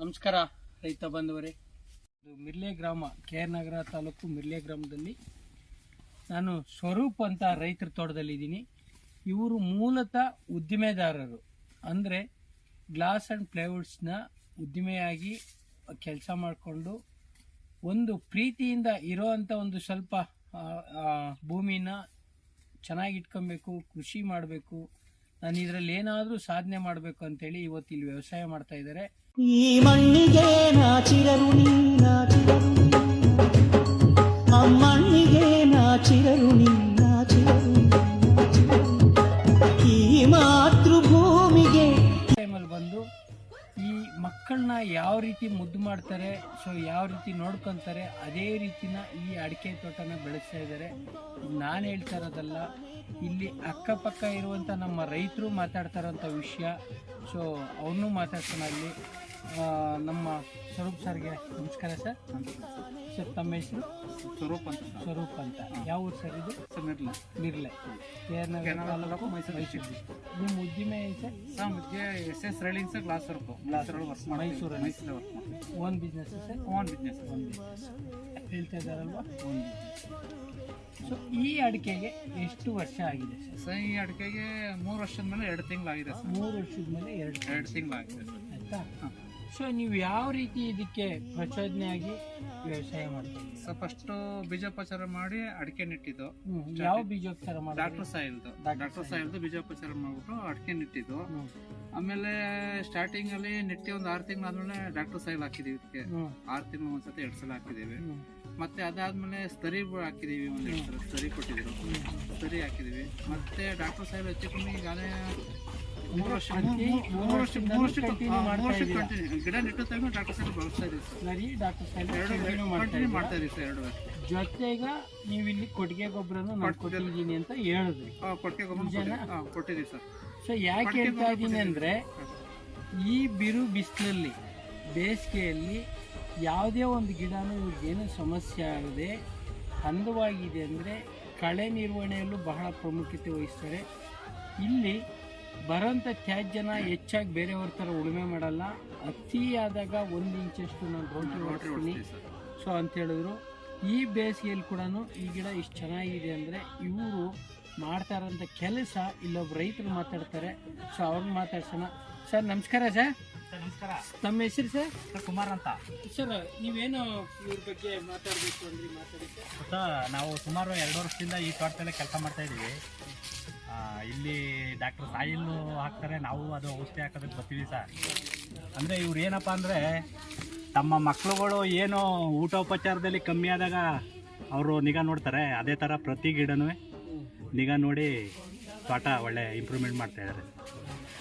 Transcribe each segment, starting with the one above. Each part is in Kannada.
ನಮಸ್ಕಾರ, ರೈತ ಬಂಧುವರೇ. ಇದು ಮಿರ್ಲೆ ಗ್ರಾಮ, ಕೆ ಆರ್ ನಗರ ತಾಲೂಕು ಮಿರ್ಲೆ ಗ್ರಾಮದಲ್ಲಿ. ನಾನು ಸ್ವರೂಪ್ ಅಂತ ರೈತರ ತೋಟದಲ್ಲಿದ್ದೀನಿ ಇವರು ಮೂಲತಃ ಉದ್ದಿಮೆದಾರರು. ಅಂದರೆ ಗ್ಲಾಸ್ ಆ್ಯಂಡ್ ಪ್ಲೈವುಡ್ಸ್ನ ಉದ್ದಿಮೆಯಾಗಿ ಕೆಲಸ ಮಾಡಿಕೊಂಡು ಒಂದು ಪ್ರೀತಿಯಿಂದ ಇರೋವಂಥ ಒಂದು ಸ್ವಲ್ಪ ಭೂಮಿನ ಚೆನ್ನಾಗಿ ಇಟ್ಕೊಬೇಕು, ಕೃಷಿ ಮಾಡಬೇಕು. ನಾನು ಇದರಲ್ಲಿ ಏನಾದರೂ ಸಾಧನೆ ಮಾಡಬೇಕು ಅಂತೇಳಿ ಇವತ್ತು ಇಲ್ಲಿ ವ್ಯವಸಾಯ ಮಾಡ್ತಾ ಇದ್ದಾರೆ. ಈ ಮಣ್ಣಿಗೆ ನಾಚಿರರು ನೀ ಮಕ್ಕಳನ್ನ ಯಾವ ರೀತಿ ಮುದ್ದು ಮಾಡ್ತಾರೆ ಸೊ ಯಾವ ರೀತಿ ನೋಡ್ಕೊತಾರೆ, ಅದೇ ರೀತಿನ ಈ ಅಡಿಕೆ ತೋಟನ ಬೆಳೆಸ್ತಾ ಇದ್ದಾರೆ. ನಾನು ಹೇಳ್ತಾ ಇರೋದಲ್ಲ, ಇಲ್ಲಿ ಅಕ್ಕಪಕ್ಕ ಇರುವಂಥ ನಮ್ಮ ರೈತರು ಮಾತಾಡ್ತಾ ಇರೋಂಥ ವಿಷಯ ಸೊ ಅವನು ಮಾತಾಡ್ತಾನೆ ಅಲ್ಲಿ. ನಮ್ಮ ಸ್ವರೂಪ್ ಸರ್ಗೆ ನಮಸ್ಕಾರ ಸರ್. ಸರ್ ತಮ್ಮ ಹೆಸರು? ಸ್ವರೂಪ್ ಅಂತ. ಸರ್. ಸ್ವರೂಪ್ ಅಂತ. ಯಾವ ಊರು ಸರ್ ಇದು? ಸರ್ ಮಿರ್ಲೆ ನಿರ್ಲೆ. ಕೇರ್ನಗರ ತಾಲೂಕು ಮೈಸೂರು ಡಿಸ್ಟ್ರಿಕ್ಟ್ ನಿಮ್ಮ ಉದ್ದಿಮೆ ಏನು ಸರ್? ಸರ್ ಮುದ್ದೆ S S railings glass work. Glass road work ಮಾಡಿ ಮೈಸೂರು ಮೈಸೂರು ವರ್ಕ್ ಮಾಡಿ own business sir? Own business own business ಹೇಳ್ತಾ ಇದ್ದಾರಲ್ವಾ? ಓನ್ ಬಿಸ್ನೆಸ್ ಸೊ ಈ ಅಡಿಕೆಗೆ ಎಷ್ಟು ವರ್ಷ ಆಗಿದೆ ಸರ್? ಸರ್ ಈ ಅಡಿಕೆಗೆ ಮೂರು ವರ್ಷದ ಮೇಲೆ ಎರಡು ತಿಂಗಳಾಗಿದೆ ಸರ್. ಮೂರು ವರ್ಷದ ಮೇಲೆ ಎರಡು ಎರಡು ತಿಂಗಳಾಗಿದೆ ಸರ್. ಆಯ್ತಾ? ಸೊ ನೀವು ಯಾವ ರೀತಿ ಇದಕ್ಕೆ ಪ್ರಚೋದನೆಯಾಗಿ ವ್ಯವಸಾಯ ಮಾಡ್ತೀವಿ ಸೊ ಫಸ್ಟ್ ಬೀಜೋಪಚಾರ ಮಾಡಿ ಅಡಿಕೆ ನೆಟ್ಟಿದ್ದು ಯಾವ ಬೀಜೋಪಚಾರ ಮಾಡಿ ಡಾಕ್ಟರ್ ಸಾಯಿಲ್ದು. ಡಾಕ್ಟರ್ ಸಾಯಿಲ್ದು ಬೀಜೋಪಚಾರ ಮಾಡ್ಬಿಟ್ಟು ಅಡಿಕೆ ನೆಟ್ಟಿದ್ದು ಆಮೇಲೆ ಸ್ಟಾರ್ಟಿಂಗ್ ಅಲ್ಲಿ ನೆಟ್ಟಿ ಒಂದು ಆರು ತಿಂಗಳಾದ್ಮೇಲೆ ಡಾಕ್ಟರ್ ಸಾಯಿಲ್ ಹಾಕಿದೀವಿ ಇದಕ್ಕೆ. ಆರು ತಿಂಗಳು ಒಂದ್ಸತಿ ಎರಡು ಸಲ ಹಾಕಿದೀವಿ. ಮತ್ತೆ ಅದಾದ್ಮೇಲೆ ಸ್ತರಿ ಹಾಕಿದೀವಿ ಒಂದು ಸಲ. ಸ್ತರಿ ಕೊಟ್ಟಿದ್ರು. ಸ್ತರಿ ಹಾಕಿದೀವಿ. ಮತ್ತೆ ಡಾಕ್ಟರ್ ಸಾಯಿಲ್ ಹೆಚ್ಚು ಕಮ್ಮಿ ಈಗಾಗಲೇ ಮೂರು ವರ್ಷ ಮೂರು ವರ್ಷ ಮೂರು ವರ್ಷ continue ಮಾಡ್ತಾ ಮೂರು ವರ್ಷ ಗಿಡ ನೆಟ್ಟು ಟೈಮ್ ಡಾಕ್ಟರ್ ಸಾಹೇಬ್ ಬಳಸ್ತಾ ಇದೀವಿ ಸರ್. ಸರಿ ಡಾಕ್ಟರ್ ಸಾಹೇಬ್ ಎರಡು continue ಮಾಡ್ತಾ ಕಂಟಿನ್ಯೂ? ಮಾಡ್ತಾ ಸರ್ ಎರಡು ಜೊತೆಗ ನೀವು ಇಲ್ಲಿ ಕೊಟ್ಟಿಗೆ ಗೊಬ್ಬರನು ನಾನು ಕೊಟ್ಟಿದ್ದೀನಿ ಅಂತ ಹೇಳಿದ್ರಿ. ಕೊಟ್ಟಿಗೆ ಗೊಬ್ಬರ ಕೊಟ್ಟಿದ್ದೀವಿ ಸರ್. ಸೊ ಯಾಕೆ ಹೇಳ್ತಾ ಇದ್ದೀನಿ ಅಂದ್ರೆ ಈ ಬಿರು ಬಿಸಿಲಲ್ಲಿ ಬೇಸಿಗೆಯಲ್ಲಿ ಯಾವುದೇ ಒಂದು ಗಿಡನೂ ಇವ್ರಿಗೇನು ಸಮಸ್ಯೆ ಆಗದೆ ಅಂದವಾಗಿದೆ ಅಂದರೆ ಕಳೆ ನಿರ್ವಹಣೆಯಲ್ಲೂ ಬಹಳ ಪ್ರಾಮುಖ್ಯತೆ ವಹಿಸ್ತಾರೆ. ಇಲ್ಲಿ ಬರೋಂಥ ತ್ಯಾಜ್ಯನ ಹೆಚ್ಚಾಗಿ ಬೇರೆಯವ್ರ ಥರ ಉಳುಮೆ ಮಾಡಲ್ಲ. ಅತಿಯಾದಾಗ ಒಂದು ಇಂಚಷ್ಟು ನಾನು ರೋಟಿ ಹೊಡ್ತೀನಿ ಸೊ ಅಂತ ಹೇಳಿದ್ರು. ಈ ಬೇಸಿಗೆಯಲ್ಲಿ ಕೂಡ ಈ ಗಿಡ ಇಷ್ಟು ಚೆನ್ನಾಗಿದೆ ಅಂದರೆ ಇವರು ಮಾಡ್ತಾ ಇರೋಂಥ ಕೆಲಸ ಇಲ್ಲೊಬ್ಬ ರೈತರು ಮಾತಾಡ್ತಾರೆ. ಸೊ ಅವ್ರನ್ನ ಮಾತಾಡ್ಸೋಣ. ಸರ್ ನಮಸ್ಕಾರ ಸರ್ ನಮಸ್ಕಾರ. ನಮ್ಮ ಹೆಸರು ಸರ್ ಸರ್ ಕುಮಾರ್ ಅಂತ. ಸರ್ ನೀವೇನು ಇವ್ರ ಬಗ್ಗೆ ಮಾತಾಡಬೇಕು ಅಂದ್ರೆ ಮಾತಾಡಿ ಸರ್ ನಾವು ಸುಮಾರು ಎರಡು ವರ್ಷದಿಂದ ಈ ತೋಟದಲ್ಲೇ ಕೆಲಸ ಮಾಡ್ತಾ ಇದ್ದೀವಿ ಇಲ್ಲಿ ಡಾಕ್ಟರ್ ಸಾಯಿಲ್ಲು ಹಾಕ್ತಾರೆ. ನಾವು ಅದು ಔಷಧಿ ಹಾಕೋದಕ್ಕೆ ಬರ್ತೀವಿ ಸರ್. ಅಂದರೆ ಇವ್ರು ಏನಪ್ಪ ಅಂದರೆ ತಮ್ಮ ಮಕ್ಕಳುಗಳು ಏನು ಊಟೋಪಚಾರದಲ್ಲಿ ಕಮ್ಮಿ ಆದಾಗ ಅವರು ನಿಗಾ ನೋಡ್ತಾರೆ. ಅದೇ ಥರ ಪ್ರತಿ ಗಿಡನೂ ನಿಗಾ ನೋಡಿ ತೋಟ ಒಳ್ಳೆ ಇಂಪ್ರೂವ್ಮೆಂಟ್ ಮಾಡ್ತಾ ಇದ್ದಾರೆ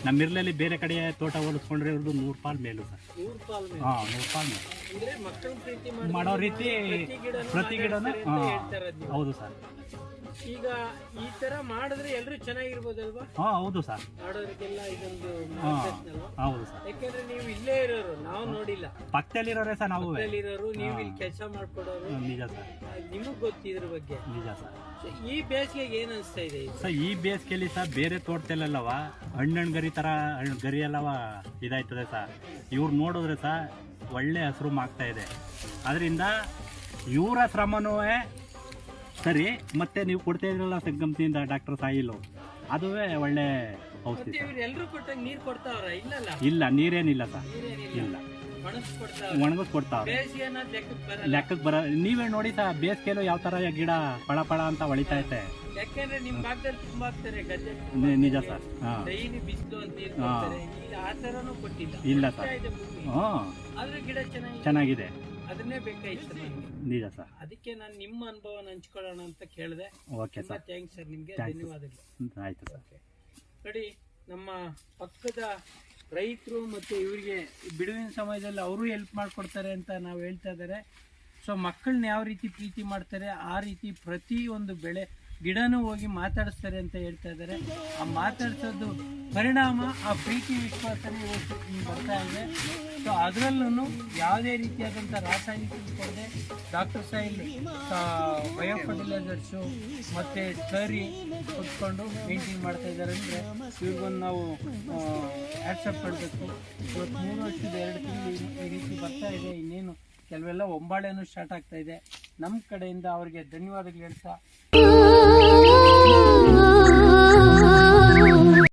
ನಮ್ಮ ಇರ್ಲಲ್ಲಿ ಬೇರೆ ಕಡೆ ತೋಟ ಹೊಲಿಸ್ಕೊಂಡ್ರೆ ಇವ್ರದ್ದು ನೂರು ಪಾಲ್ ಮೇಲು ಸರ್. ಹಾಂ ನೂರು ಪಾಲ್ ಮೇಲು. ಮಾಡೋ ರೀತಿ ಪ್ರತಿ ಗಿಡನೂ ಹಾಂ ಹೌದು ಸರ್. ಈಗ ಈ ತರ ಮಾಡಿದ್ರೆ ಎಲ್ಲರೂ ಚೆನ್ನಾಗಿರ್ಬೋದಲ್ವಾ? ಹಾಂ ಹೌದು ಸರ್. ಮಾಡೋರಿಗೆಲ್ಲ ಇದೊಂದು ಮಾರ್ಗದರ್ಶನ ಅಲ್ವಾ? ಹೌದು ಸರ್. ಯಾಕಂದ್ರೆ ನೀವು ಇಲ್ಲೇ ಇರೋರು ನಾವು ನೋಡಿಲ್ಲ. ಪಕ್ಕದಲ್ಲಿರೋರೆ ಸರ್ ನಾವು ಇರೋರು ನೀವು ಇಲ್ಲಿ ಕೆಲಸ ಮಾಡ್ಕೊಡೋರು. ನಿಜ ಸರ್. ನಿಮಗ್ ಗೊತ್ತು ಇದ್ರ ಬಗ್ಗೆ. ನಿಜ ಸರ್. So, ಈ ಬೇಸಿಗೆಗೆ ಏನ್ ಅನಿಸ್ತಾ ಇದೆ? ಸರ್ ಈ ಬೇಸಿಗೆಯಲ್ಲಿ ಸರ್ ಬೇರೆ ತೋಟದಲ್ಲೆಲ್ಲವ ಹಣ್ಣು ಗರಿ ಥರ ಹಣ್ಣು ಗರಿ ಎಲ್ಲವ ಇದಾಯ್ತದೆ ಸರ್. ಇವ್ರು ನೋಡಿದ್ರೆ ಸರ್ ಒಳ್ಳೆ ಹಸಿರು ಮಾಡ್ತಾ ಇದೆ. ಅದರಿಂದ ಇವರ ಶ್ರಮನೂ ಸರಿ ಮತ್ತೆ ನೀವು ಕೊಡ್ತಾ ಇದ್ರಲ್ಲ ಸಂಗಮತಿಯಿಂದ ಡಾಕ್ಟರ್ ಸಾಯಿಲು. ಅದುವೇ ಒಳ್ಳೆ ಔಷಧಿ ಮತ್ತೆ ಸರ್ ಇವ್ರು ಎಲ್ರು ಕೊಟ್ಟಾಗ ನೀರ್ ಕೊಡ್ತಾವ್ರ? ಇಲ್ಲಲ್ಲ? ಇಲ್ಲ ನೀರೇನಿಲ್ಲ ಸರ್. ಇಲ್ಲ. ಒಣಗಿಸ್ ಕೊಡ್ತಾವ್ರ. ಒಣಗಿಸ್ ಕೊಡ್ತಾವ್ರೆ. ಬೇಸಿಗೆ ಅನ್ನೋದ್ ಲೆಕ್ಕಕ್ಕೆ ಬರಲ್ಲ. ಲೆಕ್ಕಕ್ಕೆ ಬರ ನೀವೇ ನೋಡಿ ಸರ್ ಬೇಸಿಗೆಲು ಯಾವ ಥರ ಗಿಡ ಪಳ ಪಳ ಅಂತ ಹೊಳಿತಾ ಇದೇ. ನಿಮ್ ಭಾಗದಲ್ಲಿ ತುಂಬಾ ಆಗ್ತಾರೆ ಗದ್ದೆ ನಿ- ನಿಜ ಸರ್. ಹಾಂ. ಡೈಲಿ ಬಿಸಿಲು ಅಂತ ನೀರ್ ಹಾ. ಕೊಡ್ತಾರೆ ಇಲ್ಲಿ ಆ ತರನು ಕೊಟ್ಟಿಲ್ಲ. ಇಲ್ಲ ಸರ್. ಇದೆ ಭೂಮಿ. ಹಾಂ ಆದ್ರೆ ಗಿಡ ಚೆನ್ನಾಗಿ ಚೆನ್ನಾಗಿದೆ. ಅದನ್ನೇ ಬೇಕಾಯ್ತು ನನಗೆ. ನಿಜ ಸರ್. ಅದಕ್ಕೆ ನಾನು ನಿಮ್ಮ ಅನುಭವನ ಹಂಚ್ಕೊಳ್ಳೋಣ ಅಂತ ಕೇಳಿದೆ. ಓಕೆ ಸರ್ ಥ್ಯಾಂಕ್ಸ್ ಸರ್ ನಿಮಗೆ Thanks. ಧನ್ಯವಾದಗಳು. ಆಯಿತು ಸರ್ ನೋಡಿ ನಮ್ಮ ಪಕ್ಕದ ರೈತರು ಮತ್ತು ಇವರಿಗೆ ಬಿಡುವಿನ ಸಮಯದಲ್ಲಿ ಅವರು ಹೆಲ್ಪ್ ಮಾಡಿಕೊಡ್ತಾರೆ ಅಂತ ನಾವು ಹೇಳ್ತಾ ಇದ್ದಾರೆ ಸೊ ಮಕ್ಕಳನ್ನ ಯಾವ ರೀತಿ ಪ್ರೀತಿ ಮಾಡ್ತಾರೆ ಆ ರೀತಿ ಪ್ರತಿ ಒಂದು ಬೆಳೆ ಗಿಡನೂ ಹೋಗಿ ಮಾತಾಡಿಸ್ತಾರೆ ಅಂತ ಹೇಳ್ತಾ ಇದ್ದಾರೆ. ಆ ಮಾತಾಡ್ಸೋದು ಪರಿಣಾಮ, ಆ ಪ್ರೀತಿ ವಿಶ್ವಾಸನೇ ಇವತ್ತು ಬರ್ತಾ ಇದೆ. ಸೊ ಅದರಲ್ಲೂ ಯಾವುದೇ ರೀತಿಯಾದಂಥ ರಾಸಾಯನಿಕ ಕೊಡದೆ ಡಾಕ್ಟರ್ ಸಾಯಿಲ್ ಬಯೋ ಫರ್ಟಿಲೈಸರ್ಸು ಮತ್ತು ಸರಿ ಕುತ್ಕೊಂಡು ಮೇಂಟೈನ್ ಮಾಡ್ತಾ ಇದ್ದಾರೆ ಅಂದರೆ ಇವ್ರಿಗೊಂದು ನಾವು ಆ್ಯಕ್ಸೆಪ್ಟ್ ಮಾಡಬೇಕು. ಇವತ್ತು ಮೂರು ವರ್ಷದ ಎರಡು ತಿಂಗಳು ಈ ರೀತಿ ಬರ್ತಾ ಇದೆ, ಇನ್ನೇನು ಕೆಲವೆಲ್ಲ ಒಂಬಾಳೆನೂ ಸ್ಟಾರ್ಟ್ ಆಗ್ತಾ ಇದೆ. ನಮ್ಮ ಕಡೆಯಿಂದ ಅವರಿಗೆ ಧನ್ಯವಾದಗಳು ಹೇಳ್ತಾ.